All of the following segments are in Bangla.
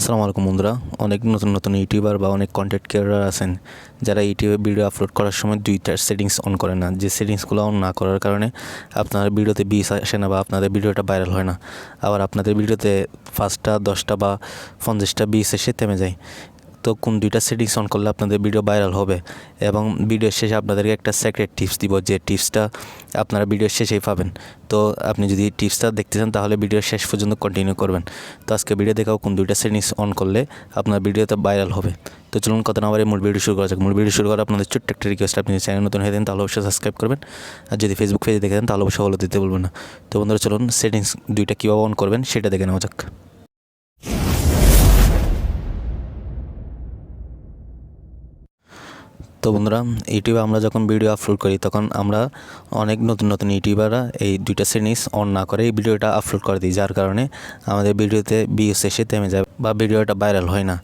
আসসালামু আলাইকুম বন্ধুরা। অনেক নতুন নতুন ইউটিউবার বা অনেক কন্টেন্ট ক্রিয়েটার আছেন যারা ইউটিউবে ভিডিও আপলোড করার সময় দুই দুইটার সেটিংস অন করে না। যে সেটিংসগুলো অন না করার কারণে আপনার ভিডিওতে বিষ আসে না বা আপনাদের ভিডিওটা ভাইরাল হয় না। আবার আপনাদের ভিডিওতে পাঁচটা, দশটা বা পঞ্চাশটা বিষ এসে থেমে যায়। তো কোন দুইটা সেটিংস অন করলে আপনাদের ভিডিও ভাইরাল হবে এবং ভিডিও শেষে আপনাদেরকে একটা সেক্রেট টিপস দিব যে টিপসটা আপনারা ভিডিও শেষেই পাবেন। তো আপনি যদি টিপসটা দেখতে চান তাহলে ভিডিও শেষ পর্যন্ত কন্টিনিউ করবেন। তো আজকে ভিডিও দেখাও কোন দুইটা সেটিংস অন করলে আপনার ভিডিওতে ভাইরাল হবে। তো চলুন কথা না মূল ভিডিও শুরু করা যাক। মূল ভিডিও শুরু করা আপনাদের ছোট্ট একটা রিকোয়েস্ট আপনি চ্যানেল নতুন হয়ে দেন তাহলে অবশ্যই সাবস্ক্রাইব করবেন। আর যদি ফেসবুক পেজে দেখে দেন তাহলে অবশ্যই ফলো দিতে বলবেন না। তো বন্ধুরা চলুন সেটিংস দুইটা কীভাবে অন করবেন সেটা দেখে নেওয়া যাক। তো বন্ধুরা, ইউটিউবে আমরা যখন ভিডিও আপলোড করি, তখন আমরা অনেক নতুন নতুন ইউটিউবাররা এই দুইটা সেটিংস অন না করে এই ভিডিওটা আপলোড করে দিই, যার কারণে আমাদের ভিডিওতে ভিউস এসে থেমে যায় বা ভিডিওটা ভাইরাল হয় না।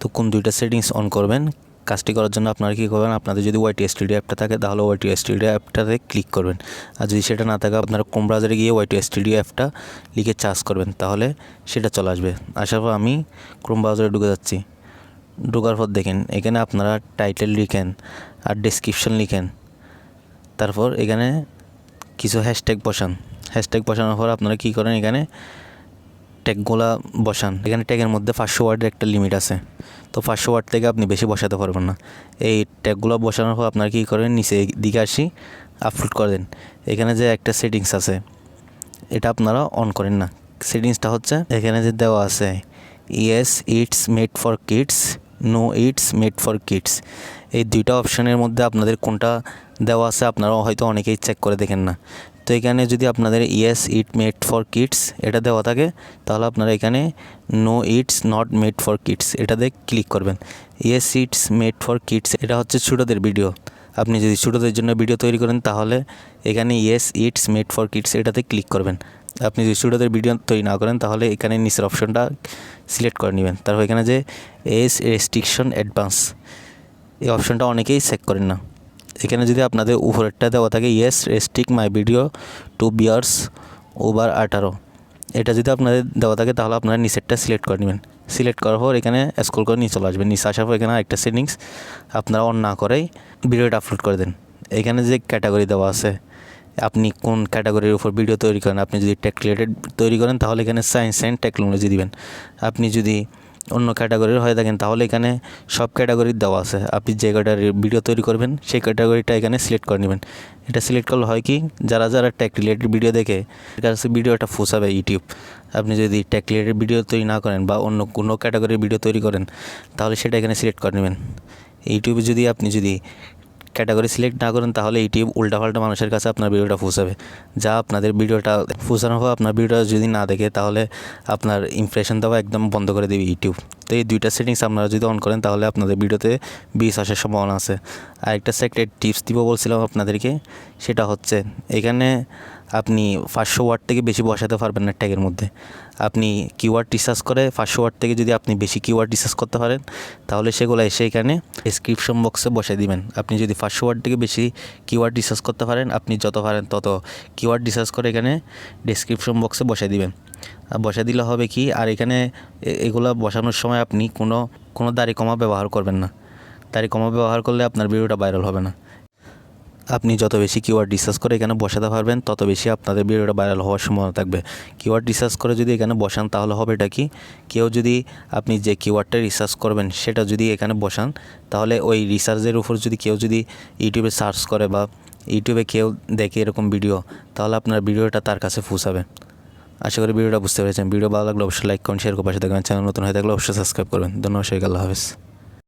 তো কোন দুইটা সেটিংস অন করবেন, কাজটি করার জন্য আপনারা কী করবেন, আপনাদের যদি ওয়াইটি স্টুডিও অ্যাপটা থাকে, তাহলে ওয়াইটি স্টুডিও অ্যাপটাতে ক্লিক করবেন। আর যদি সেটা না থাকে, আপনারা কোম ব্রাউজারে গিয়ে ওয়াইটি স্টুডিও অ্যাপটা লিখে চার্জ করবেন, তাহলে সেটা চলে আসবে। আসার পর আমি ক্রোম ব্রাউজারে ঢুকে যাচ্ছি। ঢোকার পর দেখেন, এখানে আপনারা টাইটেল লিখেন আর ডেসক্রিপশন লিখেন। তারপর এখানে কিছু হ্যাশট্যাগ বসান। হ্যাশট্যাগ বসানোর পর আপনারা কী করেন এখানে? ট্যাগগুলা বসান। এখানে ট্যাগের মধ্যে পাঁচশো ওয়ার্ডের একটা লিমিট আছে। তো পাঁচশো ওয়ার্ড থেকে আপনি বেশি বসাতে পারবেন না। এই ট্যাগগুলো বসানোর পর আপনারা কী করেন? নিচে দিকে আসি আপলোড করে দেন। এখানে যে একটা সেটিংস আছে, এটা আপনারা অন করেন না। সেটিংসটা হচ্ছে, এখানে যে দেওয়া আছে yes it's made for kids no it's made for kids. এই দুইটা অপশানের মধ্যে আপনাদের কোনটা দেওয়া আছে আপনারা হয়তো অনেকেই চেক করে দেখেন না। তো এখানে যদি আপনাদের yes it made for kids এটা দেওয়া থাকে, তাহলে আপনারা এখানে no it's not made for kids এটাতে ক্লিক করবেন। Yes it's made for kids এটা হচ্ছে ছোটোদের ভিডিও আপনি যদি ছোটোদের জন্য ভিডিও তৈরি করেন, তাহলে এখানে yes it's made for kids এটাতে ক্লিক করবেন। আপনি যদি ছোটোদের ভিডিও তৈরি না করেন, তাহলে এখানে নিচের অপশনটা সিলেক্ট করে নেবেন। তারপর এখানে যে এস রেস্ট্রিকশন অ্যাডভান্স এই অপশনটা অনেকেই চেক করেন না। এখানে যদি আপনাদের উপরেরটা দেওয়া থাকে yes restrict my video to viewers over আঠারো। এটা যদি আপনাদের দেওয়া থাকে, তাহলে আপনারা নিচেরটা সিলেক্ট করে নেবেন। সিলেক্ট করার পর এখানে স্ক্রল করে নিয়ে চলে আসবেন। নিচে আসার পর এখানে একটা সেটিংস আপনারা অন না করেই ভিডিওটা আপলোড করে দেন। এখানে যে ক্যাটাগরি দেওয়া আছে আপনি কোন ক্যাটাগরির উপর ভিডিও তৈরি করেন? আপনি যদি টেক রিলেটেড তৈরি করেন, তাহলে এখানে সায়েন্স অ্যান্ড টেকনোলজি দিবেন। আপনি যদি অন্য ক্যাটাগরির হয়ে থাকেন, তাহলে এখানে সব ক্যাটাগরির দেওয়া আছে। আপনি যে ক্যাটাগরির ভিডিও তৈরি করবেন, সেই ক্যাটাগরিটা এখানে সিলেক্ট করে নেবেন। এটা সিলেক্ট করলে হয় কি, যারা যারা টেক রিলেটেড ভিডিও দেখে কাছে ভিডিওটা ফুসাবে ইউটিউব আপনি যদি টেক রিলেটেড ভিডিও তৈরি না করেন বা অন্য কোনো ক্যাটাগরির ভিডিও তৈরি করেন, তাহলে সেটা এখানে সিলেক্ট করে নেবেন। ইউটিউবে যদি আপনি যদি ক্যাটাগরি সিলেক্ট না করেন, তাহলে ইউটিউব উল্টাপাল্টা মানুষের কাছে আপনার ভিডিওটা ফুসাবে। যা আপনাদের ভিডিওটা ফুসানোর হোক আপনার ভিডিওটা যদি না দেখে, তাহলে আপনার ইমপ্রেশন দেওয়া একদম বন্ধ করে দেবে ইউটিউব তো এই দুইটা সেটিংস আপনারা যদি অন করেন, তাহলে আপনাদের ভিডিওতে বিষ আসার সম্ভাবনা আছে। আর একটা সেক্রেট টিপস দিব বলছিলাম আপনাদেরকে, সেটা হচ্ছে এখানে আপনি পাঁচশো ওয়ার্ড থেকে বেশি বসাতে পারবেন না ট্যাগের মধ্যে। আপনি কিওয়ার্ড রিসার্চ করে পাঁচশো ওয়ার্ড থেকে যদি আপনি বেশি কিওয়ার্ড রিসার্চ করতে পারেন, তাহলে সেগুলো এসে এখানে ডিসক্রিপশন বক্সে বসে দিবেন। আপনি যদি পাঁচশো ওয়ার্ড থেকে বেশি কিওয়ার্ড রিসার্চ করতে পারেন, আপনি যত পারেন তত কিওয়ার্ড রিসার্চ করে এখানে ডিসক্রিপশন বক্সে বসে দিবেন। বসে দিলে হবে কি? আর এখানে এগুলো বসানোর সময় আপনি কোনো কোনো দাড়ি কমা ব্যবহার করবেন না। দাড়ি কমা ব্যবহার করলে আপনার ভিডিওটা ভাইরাল হবে না। আপনি যত বেশি কিওয়ার্ড রিসার্চ করে এখানে বসাতে পারবেন, তত বেশি আপনাদের ভিডিওটা ভাইরাল হওয়ার সম্ভাবনা থাকবে। কিওয়ার্ড রিসার্চ করে যদি এখানে বসান, তাহলে হবে এটা কি? কেউ যদি আপনি যে কিওয়ার্ডটা রিসার্চ করবেন, সেটা যদি এখানে বসান, তাহলে ওই রিসার্চের উপর যদি কেউ যদি ইউটিউবে সার্চ করে বা ইউটিউবে কেউ দেখে এরকম ভিডিও তাহলে আপনার ভিডিওটা তার কাছে ফুসাবে। আশা করি ভিডিওটা বুঝতে পেরেছেন। ভিডিও ভালো লাগলে অবশ্যই লাইক করুন শেয়ার করে, পাশে থাকবেন। চ্যানেল নতুন হয়ে থাকলে অবশ্যই সাবস্ক্রাইব করবেন। ধন্যবাদ শেখ আল্লাহ হাফেজ।